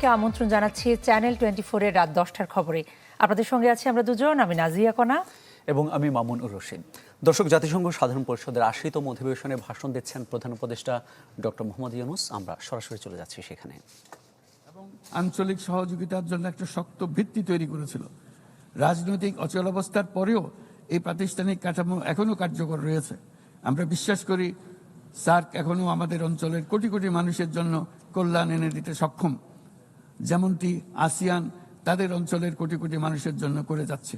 সবাইকে আমন্ত্রণ জানাচ্ছি চ্যানেল টোয়েন্টি ফোরের রাত দশটার খবরে। আপনাদের সঙ্গে আছি আমরা দুজন আমি নাজিয়া কনা। এবং আমি মামুন উর রশিদ। দর্শক জাতিসংঘ সাধারণ পরিষদের আশিতম অধিবেশনে ভাষণ দিচ্ছেন প্রধান উপদেষ্টা ডক্টর মোহাম্মদ ইউনুস। আমরা সরাসরি চলে যাচ্ছি সেখানে। এবং আঞ্চলিক সহযোগিতার জন্য একটা শক্ত ভিত্তি তৈরি করেছিল। রাজনৈতিক অচলাবস্থার পরেও এই প্রাতিষ্ঠানিক কাঠামো এখনও কার্যকর রয়েছে। আমরা বিশ্বাস করি সার্ক এখনও আমাদের অঞ্চলের কোটি কোটি মানুষের জন্য কল্যাণ এনে দিতে সক্ষম। যেমনটি আসিয়ান তাদের অঞ্চলের কোটি কোটি মানুষের জন্য করে যাচ্ছে।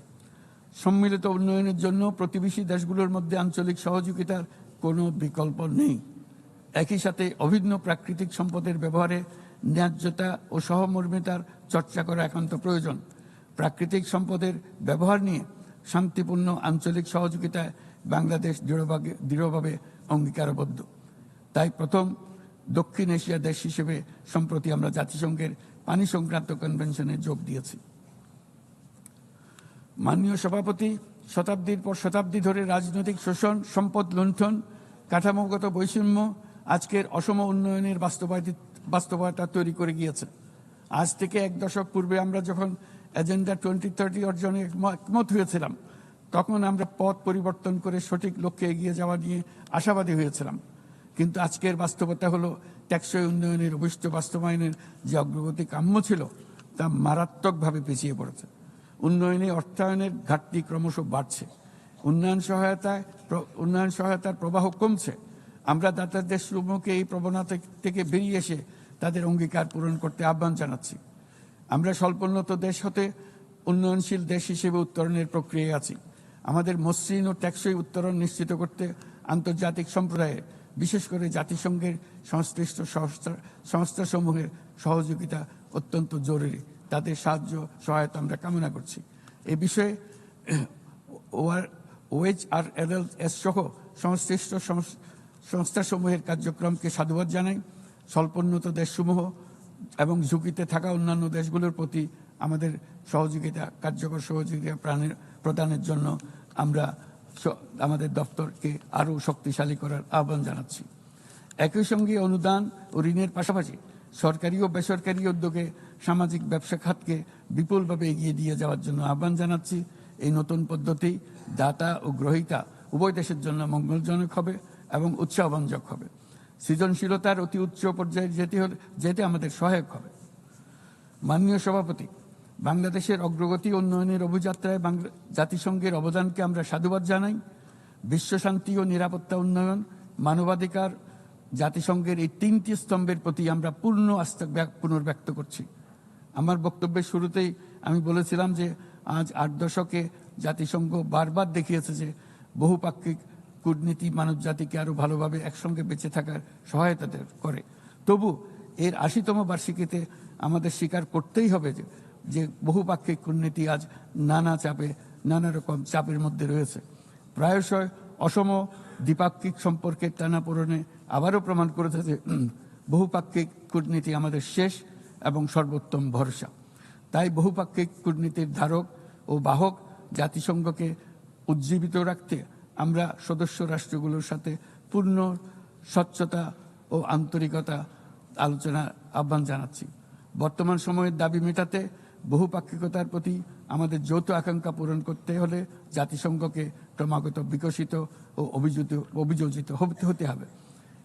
সম্মিলিত উন্নয়নের জন্য প্রতিবেশী দেশগুলোর মধ্যে আঞ্চলিক সহযোগিতার কোনো বিকল্প নেই। একই সাথে অভিন্ন প্রাকৃতিক সম্পদের ব্যবহারে ন্যায্যতা ও সহমর্মিতার চর্চা করা একান্ত প্রয়োজন। প্রাকৃতিক সম্পদের ব্যবহার নিয়ে শান্তিপূর্ণ আঞ্চলিক সহযোগিতায় বাংলাদেশ দৃঢ়ভাবে দৃঢ়ভাবে অঙ্গীকারবদ্ধ। তাই প্রথম দক্ষিণ এশিয়া দেশ হিসেবে সম্প্রতি আমরা জাতিসংঘের পানি সংক্রান্ত কনভেনশনে যোগ দিয়েছি। মাননীয় সভাপতি, শতাব্দীর পর শতাব্দী ধরে রাজনৈতিক শোষণ, সম্পদ লুণ্ঠন, কাঠামোগত বৈষম্য আজকের অসম উন্নয়নের বাস্তবায়িত, বাস্তবতা তৈরি করে গিয়েছে। আজ থেকে এক দশক পূর্বে আমরা যখন এজেন্ডা টোয়েন্টি থার্টি অর্জনে একম- একমত হয়েছিলাম, তখন আমরা পথ পরিবর্তন করে সঠিক লক্ষ্যে এগিয়ে যাওয়া নিয়ে আশাবাদী হয়েছিলাম। কিন্তু আজকের বাস্তবতা হলো, টেকসই উন্নয়নের অভিষ্ট বাস্তবায়নের যে অগ্রগতি কাম্য ছিল, তা মারাত্মকভাবে পিছিয়ে পড়েছে। উন্নয়নে অর্থায়নের ঘাটতি ক্রমশ বাড়ছে। উন্নয়ন সহায়তায় উন্নয়ন সহায়তার প্রবাহ কমছে। আমরা দাতার দেশসমূহকে এই প্রবণতা থেকে বেরিয়ে এসে তাদের অঙ্গীকার পূরণ করতে আহ্বান জানাচ্ছি। আমরা স্বল্পোন্নত দেশ হতে উন্নয়নশীল দেশ হিসেবে উত্তরণের প্রক্রিয়ায় আছি। আমাদের মসৃণ ও টেকসই উত্তরণ নিশ্চিত করতে আন্তর্জাতিক সম্প্রদায়ে বিশেষ করে জাতিসংঘের সংশ্লিষ্ট সংস্থা, সংস্থাসমূহের সহযোগিতা অত্যন্ত জরুরি। তাদের সাহায্য, সহায়তা আমরা কামনা করছি। এ বিষয়ে ওয়ার, ওয়েজ আর এল এস সহ সংশ্লিষ্ট সংস- সংস্থাসমূহের কার্যক্রমকে সাধুবাদ জানাই। স্বল্পোন্নত দেশসমূহ এবং ঝুঁকিতে থাকা অন্যান্য দেশগুলোর প্রতি আমাদের সহযোগিতা, কার্যকর সহযোগিতা প্রাণের, প্রদানের জন্য আমরা আমাদের দপ্তরকে আরও শক্তিশালী করার আহ্বান জানাচ্ছি। একই সঙ্গে অনুদান ও ঋণের পাশাপাশি সরকারি ও বেসরকারি উদ্যোগে সামাজিক ব্যবসা খাতকে বিপুলভাবে এগিয়ে দিয়ে যাওয়ার জন্য আহ্বান জানাচ্ছি। এই নতুন পদ্ধতি দাতা ও গ্রহীতা উভয় দেশের জন্য মঙ্গলজনক হবে এবং উৎসাহবঞ্জক হবে। সৃজনশীলতার অতি উচ্চ পর্যায়ে যেতে হলে যেতে আমাদের সহায়ক হবে। মাননীয় সভাপতি বাংলাদেশের অগ্রগতি উন্নয়নের অভিযাত্রায় জাতিসংঘের অবদানকে আমরা সাধুবাদ জানাই। বিশ্বশান্তি ও নিরাপত্তা উন্নয়ন, মানবাধিকার, জাতিসংঘের এই তিনটি স্তম্ভের প্রতি আমরা পূর্ণ আস্থা পুনর্ব্যক্ত করছি। আমার বক্তব্যের শুরুতেই আমি বলেছিলাম যে, আজ আট দশকে জাতিসংঘ বারবার দেখিয়েছে যে, বহুপাক্ষিক কূটনীতি মানব জাতিকে আরও ভালোভাবে একসঙ্গে বেঁচে থাকার সহায়তা করে। তবু এর আশিতম বার্ষিকীতে আমাদের স্বীকার করতেই হবে যে যে বহুপাক্ষিক কূটনীতি আজ নানা চাপে, নানা রকম চাপের মধ্যে রয়েছে। প্রায়শই অসম দ্বিপাক্ষিক সম্পর্কের টানাপোড়েনে আবারও প্রমাণ করেছে যে বহুপাক্ষিক কূটনীতি আমাদের শেষ এবং সর্বোত্তম ভরসা। তাই বহুপাক্ষিক কূটনীতির ধারক ও বাহক জাতিসংঘকে উজ্জীবিত রাখতে আমরা সদস্য রাষ্ট্রগুলোর সাথে পূর্ণ স্বচ্ছতা ও আন্তরিকতা আলোচনা আহ্বান জানাচ্ছি। বর্তমান সময়ের দাবি মেটাতে বহুপাক্ষিকতার প্রতি আমাদের যৌথ আকাঙ্ক্ষা পূরণ করতে হলে জাতিসংঘকে ক্রমাগত বিকশিত ও অভিযোজিত অভিযোজিত হতে হতে হবে।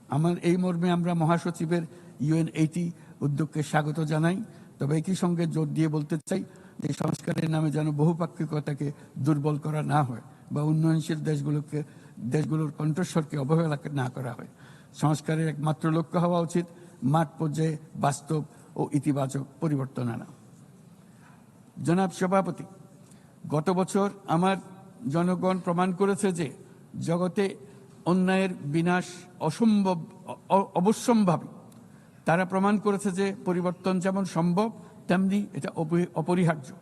আমার এই মর্মে আমরা মহাসচিবের ইউএন এইটি উদ্যোগকে স্বাগত জানাই। তবে একই সঙ্গে জোর দিয়ে বলতে চাই যে সংস্কারের নামে যেন বহুপাক্ষিকতাকে দুর্বল করা না হয় বা উন্নয়নশীল দেশগুলোকে দেশগুলোর কণ্ঠস্বরকে অবহেলা না করা হয়। সংস্কারের একমাত্র লক্ষ্য হওয়া উচিত মাঠ পর্যায়ে বাস্তব ও ইতিবাচক পরিবর্তন আনা। জনাব সভাপতি, গত বছর আমার জনগণ প্রমাণ করেছে যে জগতে অন্যায়ের বিনাশ অসম্ভব অবশ্যম্ভাবী। তারা প্রমাণ করেছে যে পরিবর্তন যেমন সম্ভব, তেমনি এটা অপরি- অপরিহার্য।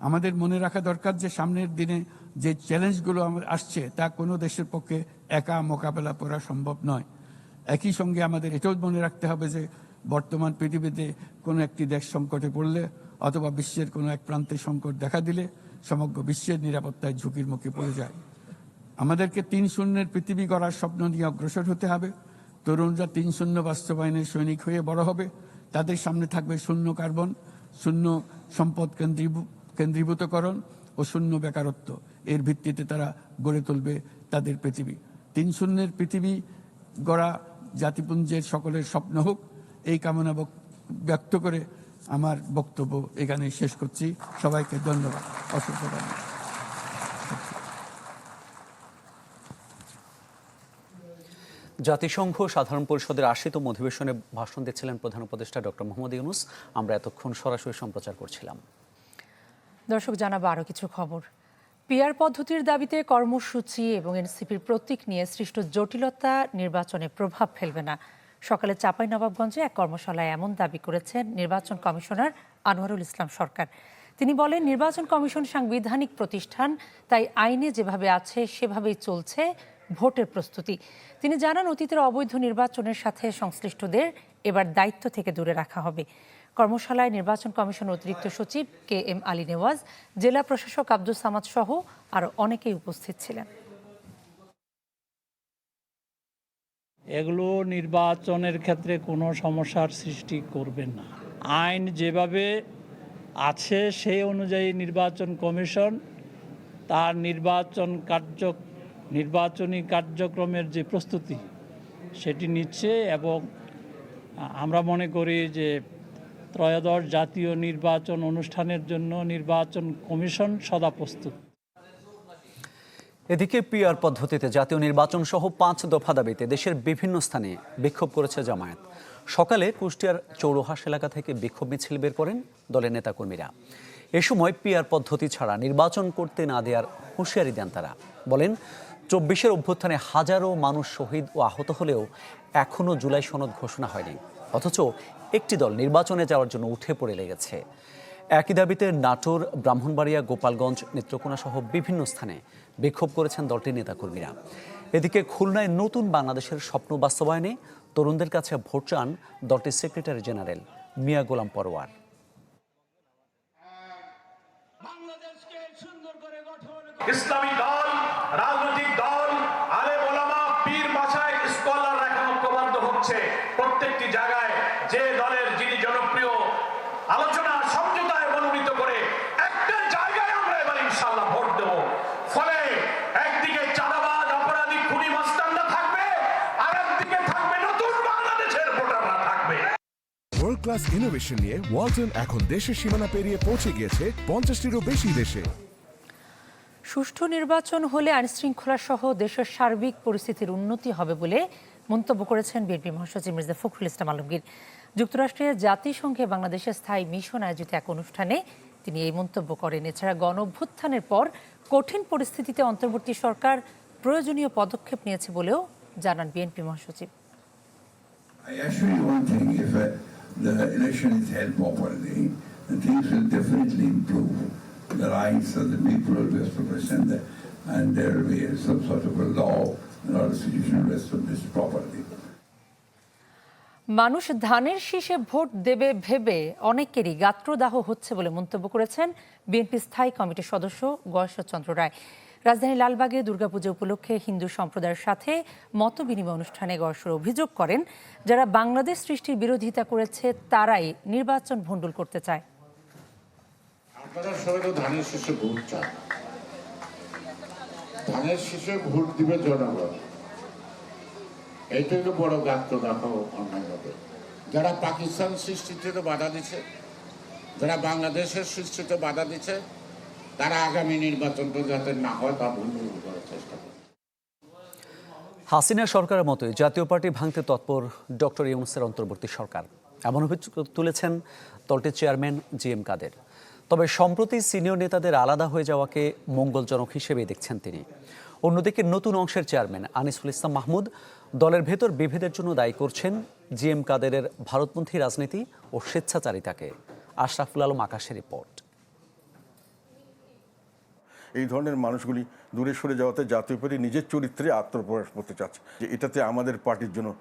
আমাদের মনে রাখা দরকার যে সামনের দিনে যে চ্যালেঞ্জগুলো আমার আসছে, তা কোনো দেশের পক্ষে একা মোকাবেলা করা সম্ভব নয়। একই সঙ্গে আমাদের এটাও মনে রাখতে হবে যে বর্তমান পৃথিবীতে কোনো একটি দেশ সংকটে পড়লে অথবা বিশ্বের কোনো এক প্রান্তে সংকট দেখা দিলে সমগ্র বিশ্বের নিরাপত্তায় ঝুঁকির মুখে পড়ে যায়। আমাদেরকে তিন শূন্যের পৃথিবী গড়ার স্বপ্ন নিয়ে অগ্রসর হতে হবে। তরুণরা তিন শূন্য বাস্তবায়নের সৈনিক হয়ে বড় হবে। তাদের সামনে থাকবে শূন্য কার্বন, শূন্য সম্পদ কেন্দ্রীভূ- কেন্দ্রীভূতকরণ ও শূন্য বেকারত্ব। এর ভিত্তিতে তারা গড়ে তুলবে তাদের পৃথিবী। তিন শূন্যের পৃথিবী গড়া জাতিপুঞ্জের সকলের স্বপ্ন হোক, এই কামনা ব্যক্ত করে আমার বক্তব্য এখানে শেষ করছি। সবাইকে ধন্যবাদ। অসংখ্য ধন্যবাদ। জাতিসংঘ সাধারণ পরিষদের আশিতম অধিবেশনে ভাষণ দিচ্ছিলেন প্রধান উপদেষ্টা ডক্টর মোহাম্মদ ইউনুস। আমরা এতক্ষণ সরাসরি সম্প্রচার করছিলাম। দর্শক জানাব আরও কিছু খবর। পিআর পদ্ধতির দাবিতে কর্মসূচি এবং এনসিপির প্রতীক নিয়ে সৃষ্ট জটিলতা নির্বাচনে প্রভাব ফেলবে না। সকালে চাঁপাইনবাবগঞ্জে এক কর্মশালায় এমন দাবি করেছেন নির্বাচন কমিশনার আনোয়ারুল ইসলাম সরকার। তিনি বলেন, নির্বাচন কমিশন সাংবিধানিক প্রতিষ্ঠান, তাই আইনে যেভাবে আছে, সেভাবেই চলছে ভোটের প্রস্তুতি। তিনি জানান, অতীতের অবৈধ নির্বাচনের সাথে সংশ্লিষ্টদের এবার দায়িত্ব থেকে দূরে রাখা হবে। কর্মশালায় নির্বাচন কমিশন অতিরিক্ত সচিব কে এম আলী নেওয়াজ, জেলা প্রশাসক আব্দুল সামাদ সহ আরও অনেকেই উপস্থিত ছিলেন। এগুলো নির্বাচনের ক্ষেত্রে কোনো সমস্যার সৃষ্টি করবে না। আইন যেভাবে আছে সেই অনুযায়ী নির্বাচন কমিশন তার নির্বাচন কার্য, নির্বাচনী কার্যক্রমের যে প্রস্তুতি সেটি নিচ্ছে এবং আমরা মনে করি যে ত্রয়োদশ জাতীয় নির্বাচন অনুষ্ঠানের জন্য নির্বাচন কমিশন সদা প্রস্তুত। এদিকে পিআর পদ্ধতিতে জাতীয় নির্বাচন সহ পাঁচ দফা দাবিতে দেশের বিভিন্ন স্থানে বিক্ষোভ করেছে জামায়াত। সকালে কুষ্টিয়ার চৌরহাস এলাকা থেকে বিক্ষোভ মিছিল বের করেন দলের নেতাকর্মীরা। এ সময় পিআর পদ্ধতি ছাড়া নির্বাচন করতে না দেওয়ার হুঁশিয়ারি দেন তারা। বলেন, চব্বিশের অভ্যুত্থানে হাজারো মানুষ শহীদ ও আহত হলেও এখনও জুলাই সনদ ঘোষণা হয়নি। অথচ একটি দল নির্বাচনে যাওয়ার জন্য উঠে পড়ে লেগেছে। একই দাবিতে নাটোর, ব্রাহ্মণবাড়িয়া, গোপালগঞ্জ নেত্রকোনা সহ বিভিন্ন স্থানে বিক্ষোভ করেছেন দলটির নেতাকর্মীরা। এদিকে খুলনায় নতুন বাংলাদেশের স্বপ্ন বাস্তবায়নে তরুণদের কাছে ভোট চান দলটির সেক্রেটারি জেনারেল মিয়া গোলাম পরোয়ার। ইসলামী দল রাজনৈতিক দল আলে ওলামা পীর মাসায় স্কলাররা এখন ঐক্যবদ্ধ হচ্ছে। প্রত্যেকটি জায়গায় যে দলের যিনি জনপ্রিয় আলোচনা সমঝোতায় মনোনীত করে একটা জায়গায় আমরা এবার ইনশাল্লাহ ভোট দেব ফলে একদিকে চাঁদাবাজ অপরাধী খুনি মাস্তানরা থাকবে আর একদিকে থাকবে নতুন বাংলাদেশের ভোটাররা থাকবে ক্লাস ইনোভেশন নিয়ে ওয়ালটন এখন দেশের সীমানা পেরিয়ে পৌঁছে গিয়েছে পঞ্চাশটিরও বেশি দেশে। সুষ্ঠু নির্বাচন হলে আইনশৃঙ্খলা সহ দেশের সার্বিক পরিস্থিতির উন্নতি হবে বলে মন্তব্য করেছেন বিএনপি মহাসচিব মির্জা ফখরুল ইসলাম আলমগীর। যুক্তরাষ্ট্রের জাতিসংঘে বাংলাদেশের স্থায়ী মিশন আয়োজিত এক অনুষ্ঠানে তিনি এই মন্তব্য করেন। এছাড়া গণ অভ্যুত্থানের পর কঠিন পরিস্থিতিতে অন্তর্বর্তী সরকার প্রয়োজনীয় পদক্ষেপ নিয়েছে বলেও জানান বিএনপি মহাসচিব। I assure you one thing, if uh, the election is held properly, then things will definitely improve. The rights of the people will be established and, the, and there will be some sort of a law and all institution will establish properly. মানুষ ধানের শীষে vote দেবে ভেবে অনেকেরই গাত্রদাহ হচ্ছে বলে মন্তব্য করেছেন বিএনপি স্থায়ী কমিটির সদস্য গয়েশ্বরচন্দ্র রায় রাজধানী লালবাগে দুর্গাপূজা উপলক্ষে হিন্দু সম্প্রদায়ের সাথে মত বিনিময় অনুষ্ঠানে গয়েশ্বর অভিযোগ করেন, যারা বাংলাদেশ সৃষ্টির বিরোধিতা করেছে তারাই নির্বাচন ভণ্ডুল করতে চায়। ধানের শীষে ভোট দিবে জনগণ। বড় গাত্র দেখো অন্যায় হবে। যারা পাকিস্তান সৃষ্টিতে বাধা দিচ্ছে যারা বাংলাদেশের সৃষ্টিতে বাধা দিচ্ছে তারা আগামী নির্বাচনটা যাতে না হয়, তা ভুল করার চেষ্টা করে হাসিনা সরকারের মতোই জাতীয় পার্টি ভাঙতে তৎপর ডক্টর ইউনুসের অন্তর্বর্তী সরকার। এমন অভিযোগ তুলেছেন দলটির চেয়ারম্যান জি এম কাদের। তবে সম্প্রতি সিনিয়র নেতাদের আলাদা হয়ে যাওয়াকে মঙ্গলজনক হিসেবেই দেখছেন তিনি। অন্যদিকে নতুন অংশের চেয়ারম্যান আনিসুল ইসলাম মাহমুদ দলের ভেতর বিভেদের জন্য দায়ী করছেন জি এম কাদেরের ভারতপন্থী রাজনীতি ও স্বেচ্ছাচারিতাকে। আশরাফুল আলম আকাশের রিপোর্ট। এই ধরনের মানুষগুলি দূরে সরে যাওয়াতে জাতীয় পার্টি নিজের চরিত্রে আত্মপ্রকাশ করতে চাচ্ছে। যে এটাতে আমাদের পার্টির জন্য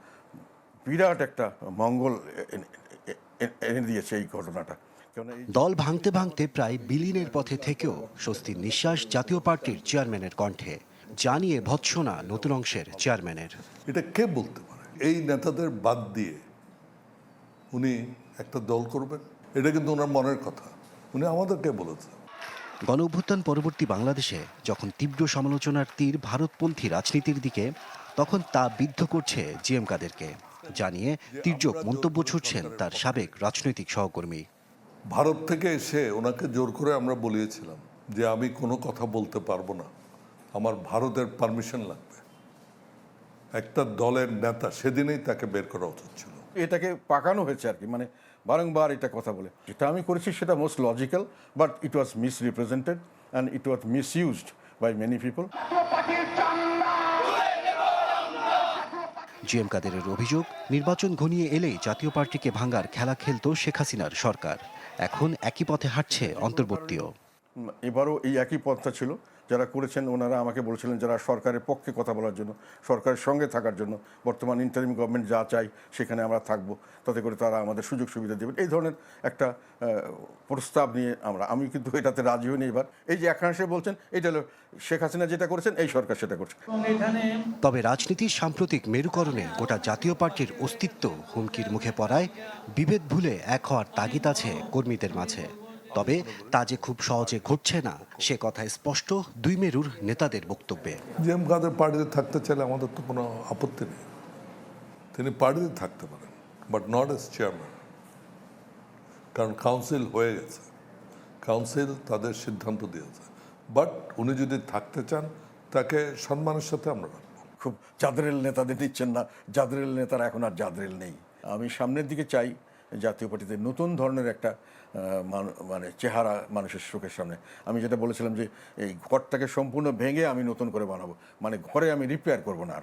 বিরাট একটা মঙ্গল এনে- এ- এনে দিয়েছে এই ঘটনাটা। কেননা দল ভাঙতে ভাঙতে প্রায় বিলীনের পথে থেকেও স্বস্তির নিঃশ্বাস জাতীয় পার্টির চেয়ারম্যানের কণ্ঠে। জানিয়ে ভৎসনা নতুন অংশের চেয়ারম্যানের। এটা কে বলতে পারে? এই নেতাদের বাদ দিয়ে উনি একটা দল করবেন? এটা কিন্তু ওনার মনের কথা। উনি আমাদেরকে বলেছেন। গণ অভ্যুত্থান পরবর্তী বাংলাদেশে যখন তীব্র সমালোচনার তীর ভারতপন্থী রাজনীতির দিকে তখন তা বিদ্ধ করছে জিএম কাদেরকে জানিয়ে তীর্যক মন্তব্য ছুটছেন তার সাবেক রাজনৈতিক সহকর্মী। ভারত থেকে এসে ওনাকে জোর করে আমরা বলিয়েছিলাম যে আমি কোনো কথা বলতে পারব না আমার ভারতের পারমিশন লাগবে। একটা দলের নেতা সেদিনেই তাকে বের করা উচিত ছিল। এটাকে পাকানো হয়েছে আর কি মানে বারংবার এটা কথা বলে। যেটা আমি করেছি সেটা most logical but it was misrepresented and it was misused by many people GM কাদেরের অভিযোগ নির্বাচন ঘনিয়ে এলেই জাতীয় পার্টিকে ভাঙার খেলা খেলত শেখ হাসিনার সরকার। এখন একই পথে হাঁটছে অন্তর্বর্তীও। এবারও এই একই পথটা ছিল। যারা করেছেন ওনারা আমাকে বলেছিলেন যারা সরকারের পক্ষে কথা বলার জন্য সরকারের সঙ্গে থাকার জন্য বর্তমান ইন্টারিম গভর্নমেন্ট যা চাই সেখানে আমরা থাকব। তাতে করে তারা আমাদের সুযোগ সুবিধা দেবেন। এই ধরনের একটা প্রস্তাব নিয়ে আমরা আমি কিন্তু এটাতে রাজি হইনি এবার। এই যে একাংশে বলছেন এটা হলো শেখ হাসিনা যেটা করেছেন এই সরকার সেটা করছে। তবে রাজনীতির সাম্প্রতিক মেরুকরণে গোটা জাতীয় পার্টির অস্তিত্ব হুমকির মুখে পড়ায় বিভেদ ভুলে এক হওয়ার তাগিদ আছে কর্মীদের মাঝে। তবে তা যে খুব সহজে ঘটছে না সে কথা স্পষ্ট দুই মেরুর নেতাদের বক্তব্যে। জি এম কাদের পার্টিতে থাকতে চাইলে আমাদের তো কোনো আপত্তি নেই। তিনি পার্টিতে থাকতে পারেন বাট নট এস চেয়ারম্যান কারণ কাউন্সিল হয়ে গেছে। কাউন্সিল তাদের সিদ্ধান্ত দিয়েছে। বাট উনি যদি থাকতে চান তাকে সম্মানের সাথে আমরা রাখব। খুব জাদরেল নেতাদের দিচ্ছেন না। জাদরেল নেতারা এখন আর জাদরেল নেই। আমি সামনের দিকে চাই জাতীয় পার্টিতে নতুন ধরনের একটা মান- মানে চেহারা মানুষের চোখের সামনে। আমি যেটা বলেছিলাম যে এই ঘরটাকে সম্পূর্ণ ভেঙে আমি নতুন করে বানাবো। মানে ঘরে আমি রিপেয়ার করব না আর।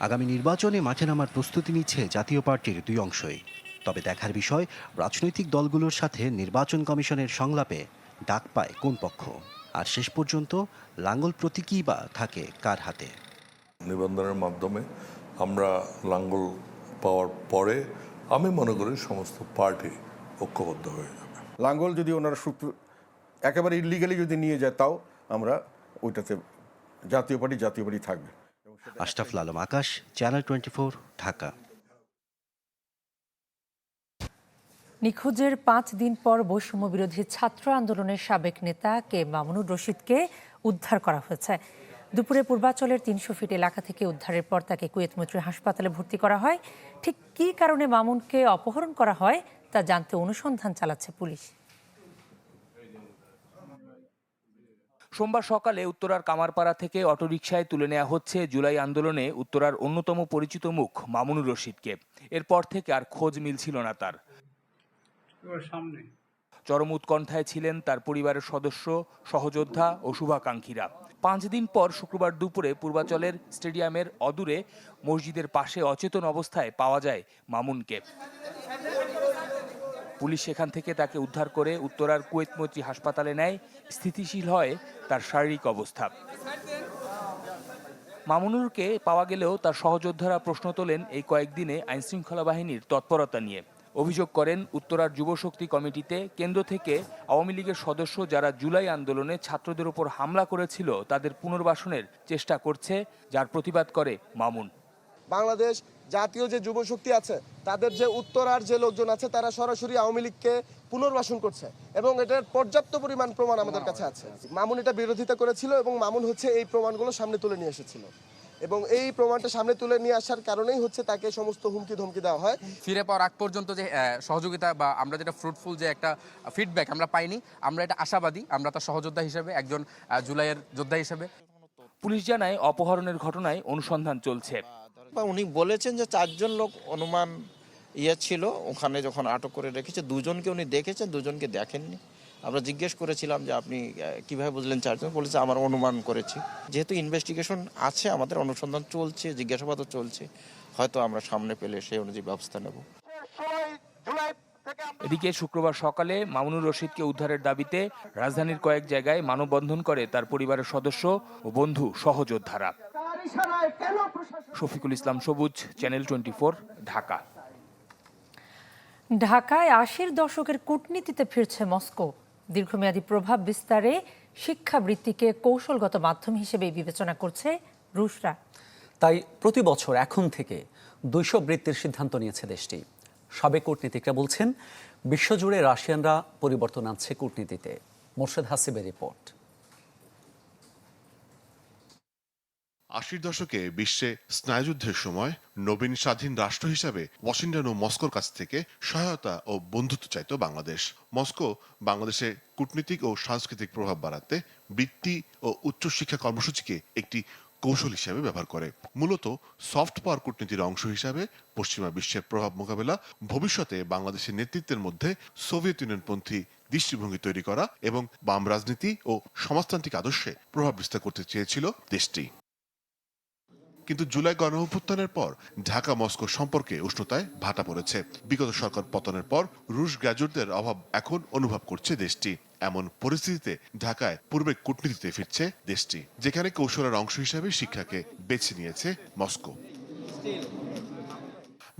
আগামী নির্বাচনে মাঠে নামার প্রস্তুতি নিচ্ছে জাতীয় পার্টির দুই অংশই। তবে দেখার বিষয় রাজনৈতিক দলগুলোর সাথে নির্বাচন কমিশনের সংলাপে ডাক পায় কোন পক্ষ। আর শেষ পর্যন্ত লাঙ্গল প্রতীকই বা থাকে কার হাতে? নিবন্ধনের মাধ্যমে আমরা লাঙ্গল পাওয়ার পরে আমি মনে করি সমস্ত পার্টি ঐক্যবদ্ধ হয়ে যাবে। লাঙ্গল যদি ওনারা সূত্র একেবারে ইলিগালি যদি নিয়ে যায় তাও আমরা ওইটাতে জাতীয় পার্টি জাতীয় পার্টি থাকবে। Ashraful Alam Akash channel twenty four Dhaka. নিখোঁজের পাঁচ দিন পর বৈষম্য বিরোধী ছাত্র আন্দোলনের সাবেক নেতা কে মামুনুর রশিদকে উদ্ধার করা হয়েছে। দুপুরে পূর্বাচলের তিনশো ফিট এলাকা থেকে উদ্ধারের পর তাকে কুয়েত মৈত্রী হাসপাতালে ভর্তি করা হয়। ঠিক কী কারণে মামুনকে অপহরণ করা হয় তা জানতে অনুসন্ধান চালাচ্ছে পুলিশ। সোমবার সকালে উত্তরার কামারপাড়া থেকে অটোরিকশায় তুলে নেওয়া হচ্ছে জুলাই আন্দোলনে উত্তরার অন্যতম পরিচিত মুখ মামুনুর রশিদকে। এরপর থেকে আর খোঁজ মিলছিল না তার। চরম উৎকণ্ঠায় ছিলেন তার পরিবারের সদস্য সহযোদ্ধা ও শুভাকাঙ্ক্ষীরা। পাঁচ দিন পর শুক্রবার দুপুরে পূর্বাচলের স্টেডিয়ামের অদূরে মসজিদের পাশে অচেতন অবস্থায় পাওয়া যায় মামুনকে। পুলিশ সেখান থেকে তাকে উদ্ধার করে উত্তরার কুয়েত মৈত্রী হাসপাতালে নেয়। স্থিতিশীল হয় তার শারীরিক অবস্থা। মামুনুরকে পাওয়া গেলেও তার সহযোদ্ধারা প্রশ্ন তোলেন এই কয়েকদিনে আইনশৃঙ্খলা বাহিনীর তৎপরতা নিয়ে। অভিযোগ করেন, উত্তরার যুবশক্তি কমিটিতে কেন্দ্র থেকে আওয়ামী লীগের সদস্য যারা জুলাই আন্দোলনে ছাত্রদের উপর হামলা করেছিল, তাদের পুনর্বাসনের চেষ্টা করছে, যার প্রতিবাদ করে মামুন। বাংলাদেশ জাতীয় যে যুব শক্তি আছে তাদের যে উত্তরার যে লোকজন আছে তারা সরাসরি আওয়ামী লীগকে পুনর্বাসন করছে এবং এটার পর্যাপ্ত পরিমাণ প্রমাণ আমাদের কাছে আছে। মামুন এটা বিরোধিতা করেছিল এবং মামুন হচ্ছে এই প্রমাণগুলো সামনে তুলে নিয়ে এসেছিল। এবং এই প্রমাণটা সামনে তুলে নিয়ে আসার কারণেই হচ্ছে তাকে সমস্ত হুমকি ধমকি দেওয়া হয়। ফিরে পাওয়ার আগ পর্যন্ত যে আহ, সহযোগিতা বা আমরা যেটা ফ্রুটফুল যে একটা ফিডব্যাক আমরা পাইনি আমরা এটা আশাবাদী আমরা তার সহযোদ্ধা হিসেবে একজন জুলাইয়ের যোদ্ধা হিসেবে। পুলিশ জানায় অপহরণের ঘটনায় অনুসন্ধান চলছে। বা উনি বলেছেন যে চারজন লোক অনুমান ইয়ে ছিল, ওখানে যখন আটক করে রেখেছে, দুজনকে উনি দেখেছেন, দুজনকে দেখেননি। আমরা জিজ্ঞেস করেছিলাম যে আপনি কীভাবে বুঝলেন চারজন? বলেছে, আমার অনুমান করেছি। যেহেতু ইনভেস্টিগেশন আছে, আমাদের অনুসন্ধান চলছে, জিজ্ঞাসাবাদও চলছে, হয়তো আমরা সামনে পেলে সেই অনুযায়ী ব্যবস্থা নেব। এদিকে শুক্রবার সকালে মামুনুর রশিদকে উদ্ধারের দাবিতে রাজধানীর কয়েক জায়গায় মানববন্ধন করে তার পরিবারের সদস্য ও বন্ধু সহযোদ্ধারা। শফিকুল ইসলাম সবুজ চ্যানেল টোয়েন্টি ঢাকা। ঢাকায় আশির দশকের কূটনীতিতে ফিরছে মস্কো। দীর্ঘমেয়াদী প্রভাব বিস্তারে শিক্ষাবৃত্তিকে কৌশলগত মাধ্যম হিসেবে বিবেচনা করছে রুশরা। তাই প্রতি বছর এখন থেকে দুইশো বৃত্তির সিদ্ধান্ত নিয়েছে দেশটি। সাবেক কূটনীতিকরা বলছেন বিশ্বজুড়ে রাশিয়ানরা পরিবর্তন আনছে কূটনীতিতে। মোর্শেদ হাসিবের রিপোর্ট। আশির দশকে বিশ্বে স্নায়ুযুদ্ধের সময় নবীন স্বাধীন রাষ্ট্র হিসাবে ওয়াশিংটন ও মস্কোর কাছ থেকে সহায়তা ও বন্ধুত্ব চাইত বাংলাদেশ। মস্কো বাংলাদেশে কূটনীতিক ও সাংস্কৃতিক প্রভাব বাড়াতে বৃত্তি ও উচ্চশিক্ষা কর্মসূচিকে একটি কৌশল হিসাবে ব্যবহার করে। মূলত সফট পাওয়ার কূটনীতির অংশ হিসাবে পশ্চিমা বিশ্বের প্রভাব মোকাবেলা, ভবিষ্যতে বাংলাদেশের নেতৃত্বের মধ্যে সোভিয়েত ইউনিয়নপন্থী দৃষ্টিভঙ্গি তৈরি করা এবং বাম রাজনীতি ও সমাজতান্ত্রিক আদর্শে প্রভাব বিস্তার করতে চেয়েছিল দেশটি। কিন্তু জুলাই গণ অভ্যুত্থানের পর ঢাকা মস্কো সম্পর্কে উষ্ণতায় ভাটা পড়েছে। বিগত সরকার পতনের পর রুশ গ্র্যাজুয়েটদের অভাব এখন অনুভব করছে দেশটি। এমন পরিস্থিতিতে ঢাকায় পূর্বে কূটনীতিতে ফিরছে দেশটি, যেখানে কৌশলের অংশ হিসেবে শিক্ষাকে বেছে নিয়েছে মস্কো।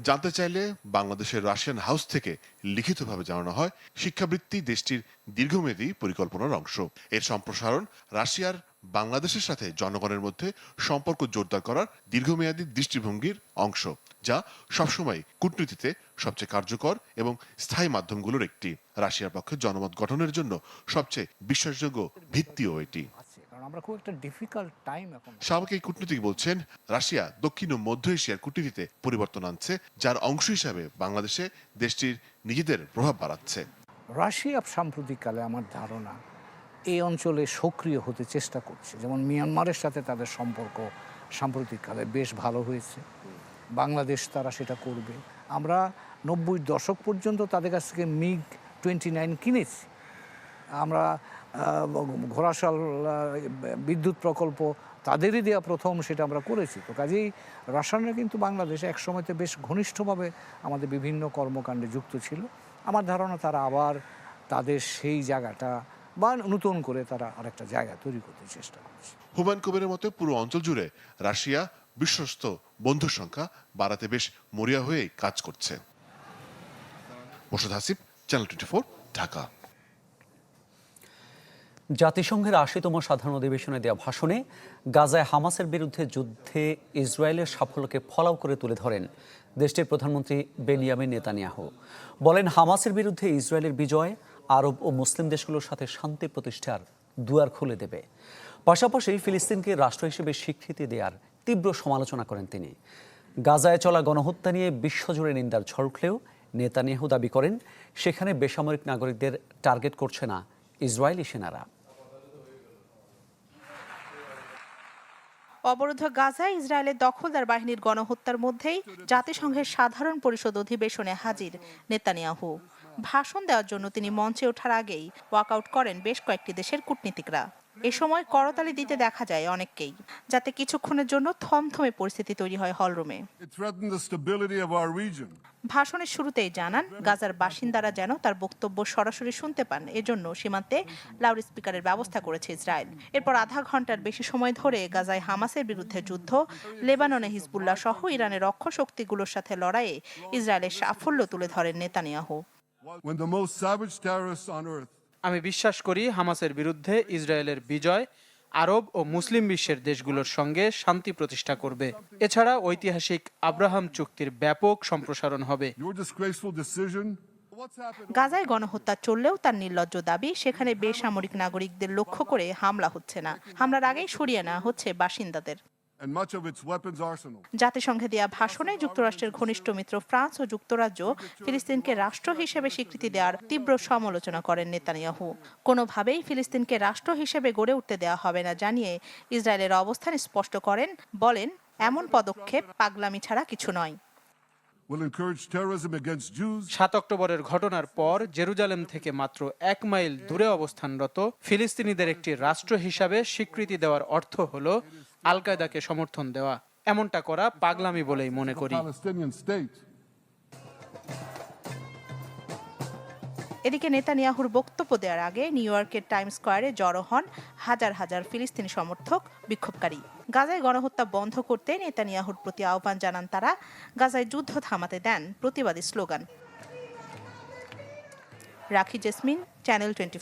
জানতে চাইলে বাংলাদেশের রাশিয়ান হাউস থেকে লিখিতভাবে জানানো হয়, শিক্ষাবৃত্তি দেশটির দীর্ঘমেয়াদী পরিকল্পনার অংশ। এর সম্প্রসারণ রাশিয়ার বাংলাদেশের সাথে জনগণের মধ্যে সম্পর্ক জোরদার করার দীর্ঘমেয়াদী দৃষ্টিভঙ্গির অংশ যা সবসময় কূটনীতিতে সবচেয়ে কার্যকর এবং স্থায়ী মাধ্যমগুলোর একটি। রাশিয়ার পক্ষে জনমত গঠনের জন্য সবচেয়ে বিশ্বাসযোগ্য ভিত্তিও এটি। সাবেক এই কূটনীতিক বলছেন রাশিয়া দক্ষিণ ও মধ্য এশিয়ার কূটনীতিতে পরিবর্তন আনছে যার অংশ হিসাবে বাংলাদেশে দেশটির নিজেদের প্রভাব বাড়াচ্ছে। রাশিয়া সাম্প্রতিককালে আমার ধারণা এই অঞ্চলে সক্রিয় হতে চেষ্টা করছে। যেমন মিয়ানমারের সাথে তাদের সম্পর্ক সাম্প্রতিককালে বেশ ভালো হয়েছে। বাংলাদেশ তারা সেটা করবে। আমরা নব্বই দশক পর্যন্ত তাদের কাছ থেকে মিগ টোয়েন্টি নাইন কিনেছি। আমরা ঘোড়াশাল বিদ্যুৎ প্রকল্প তাদেরই দেওয়া প্রথম সেটা আমরা করেছি। তো কাজেই রাসায়নিক কিন্তু বাংলাদেশে এক সময়তে বেশ ঘনিষ্ঠভাবে আমাদের বিভিন্ন কর্মকাণ্ডে যুক্ত ছিল। আমার ধারণা তারা আবার তাদের সেই জায়গাটা বা নতুন করে তারা আরেকটা জায়গা তৈরি করতে চেষ্টা করছে। হুমায়ুন কবিরের মতে পুরো অঞ্চল জুড়ে রাশিয়া বিশ্বস্ত বন্ধুর সংখ্যা বাড়াতে বেশ মরিয়া হয়ে কাজ করছে। Morshed Hasib channel twenty Dhaka. জাতিসংঘের আশিতম সাধারণ অধিবেশনে দেওয়া ভাষণে গাজায় হামাসের বিরুদ্ধে যুদ্ধে ইসরায়েলের সাফল্যকে ফলাও করে তুলে ধরেন দেশটির প্রধানমন্ত্রী বেনিয়ামিন নেতানিয়াহু। বলেন হামাসের বিরুদ্ধে ইসরায়েলের বিজয় আরব ও মুসলিম দেশগুলোর সাথে শান্তি প্রতিষ্ঠার দুয়ার খুলে দেবে। পাশাপাশি ফিলিস্তিনকে রাষ্ট্র হিসেবে স্বীকৃতি দেওয়ার তীব্র সমালোচনা করেন তিনি। গাজায় চলা গণহত্যা নিয়ে বিশ্বজুড়ে নিন্দার ঝড় উঠলেও নেতানিয়াহু দাবি করেন, সেখানে বেসামরিক নাগরিকদের টার্গেট করছে না ইসরায়েলি সেনারা। অবরুদ্ধ গাজায় ইসরায়েলের দখলদার বাহিনীর গণহত্যার মধ্যেই জাতিসংঘের সাধারণ পরিষদ অধিবেশনে হাজির নেতানিয়াহু। ভাষণ দেওয়ার জন্য তিনি মঞ্চে ওঠার আগেই ওয়াকআউট করেন বেশ কয়েকটি দেশের কূটনীতিকরা। এ সময় করতালি দিতে দেখা যায় অনেককেই যাতে কিছুক্ষণের জন্য থমথমে পরিস্থিতি তৈরি হয় হলরুমে। ভাষণের শুরুতেই জানান গাজার বাসিন্দারা যেন তার বক্তব্য সরাসরি শুনতে পান এজন্য সীমান্তে লাউড স্পিকারের ব্যবস্থা করেছে ইসরায়েল। এরপর আধা ঘণ্টার বেশি সময় ধরে গাজায় হামাসের বিরুদ্ধে যুদ্ধ লেবাননে হিজবুল্লাহ সহ ইরানের রক্ষ শক্তিগুলোর সাথে লড়াইয়ে ইসরায়েলের সাফল্য তুলে ধরেন নেতানিয়াহু। আমি বিশ্বাস করি হামাসের বিরুদ্ধে ইসরায়েলের বিজয় আরব ও মুসলিম বিশ্বের দেশগুলোর সঙ্গে শান্তি প্রতিষ্ঠা করবে। এছাড়া ঐতিহাসিক আব্রাহাম চুক্তির ব্যাপক সম্প্রসারণ হবে। গাজায় গণহত্যা চললেও তার নির্লজ্জ দাবি সেখানে বেসামরিক নাগরিকদের লক্ষ্য করে হামলা হচ্ছে না। হামলার আগেই সরিয়ে নেওয়া হচ্ছে বাসিন্দাদের। জাতিসংঘে দেওয়া ভাষণে যুক্তরাষ্ট্রের ঘনিষ্ঠ মিত্র ফ্রান্স ও যুক্তরাজ্য ফিলিস্তিনকে রাষ্ট্র হিসেবে স্বীকৃতি দেওয়ার তীব্র সমালোচনা করেন নেতানিয়াহু। কোনোভাবেই ফিলিস্তিনকে রাষ্ট্র হিসেবে গড়ে উঠতে দেওয়া হবে না জানিয়ে ইসরায়েলের অবস্থান স্পষ্ট করেন বলেন এমন পদক্ষেপ পাগলামি ছাড়া কিছু নয়। সাত অক্টোবরের ঘটনার পর জেরুজালেম থেকে মাত্র এক মাইল দূরে অবস্থানরত ফিলিস্তিনিদের একটি রাষ্ট্র হিসাবে স্বীকৃতি দেওয়ার অর্থ হল আল কায়দাকে সমর্থন দেওয়া এমনটা করা পাগলামি বলেই মনে করি। এদিকে নেতানিয়াহুর বক্তব্য দেওয়ার আগে নিউ ইয়র্কের টাইম স্কোয়ারে জড়ো হন হাজার হাজার ফিলিস্তিনি সমর্থক বিক্ষোভকারী। গাজায় গণহত্যা বন্ধ করতে নেতানিয়াহুর প্রতি আহ্বান জানান তারা। গাজায় যুদ্ধ থামাতে দেন প্রতিবাদী স্লোগান। রাখি জেসমিন চ্যানেল টোয়েন্টি